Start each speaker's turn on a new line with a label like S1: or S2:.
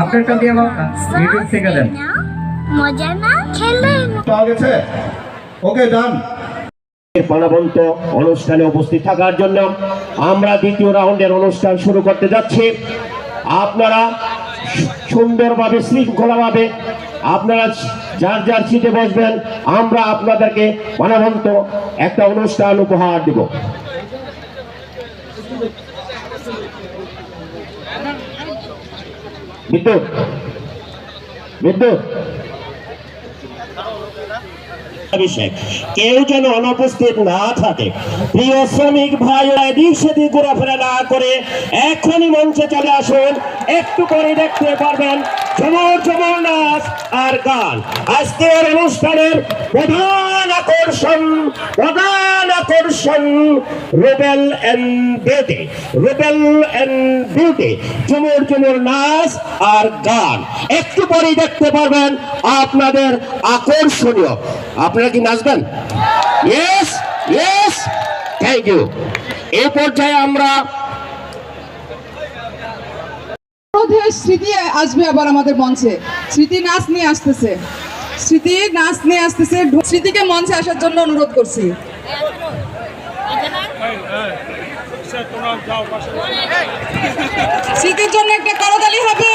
S1: আপনারটা দিয়ে ইউটিউব থেকে দেন।
S2: মজা না খেলে
S3: পাওয়া গেছে ওকে ডান
S4: প্রাণবন্ত অনুষ্ঠানে উপস্থিত থাকার জন্য আমরা দ্বিতীয় রাউন্ডের অনুষ্ঠান শুরু করতে যাচ্ছি। আপনারা সুন্দরভাবে শৃঙ্খলাভাবে আপনারা যার যার সিটে বসবেন আমরা আপনাদেরকে প্রাণবন্ত একটা অনুষ্ঠান উপহার দিব। বিদ্যুৎ। বিদ্যুৎ। অভিষেক, কেউ যেন অনুপস্থিত না থাকে। প্রিয় শ্রমিক ভাই এদিক সেদিক ঘোরাফেরা না করে এখনই মঞ্চে চলে আসুন। একটু করে দেখতে পারবেন ঝমর ঝমর নাচ আর গান। আজকের অনুষ্ঠানের প্রধান আকর্ষণ প্রধান আকর্ষণ Rubel and Beauty, Rubel and Beauty, Jhumur Jhumur নাচ আর গান। একটু পরেই দেখতে পারবেন আপনাদের আকর্ষণীয়। আপনারা কি নাচবেন? ইয়েস ইয়েস থ্যাংক ইউ এই পর্যায়ে আমরা
S5: অতিথির স্মৃতি আসবে আবার আমাদের মঞ্চে। স্মৃতি নাচ নিয়ে আসতেছে। স্মৃতি নাচ নিয়ে আসতেছে। স্মৃতিকে মঞ্চে আসার জন্য অনুরোধ করছি। স্মৃতির জন্য একটা করতালি হবে।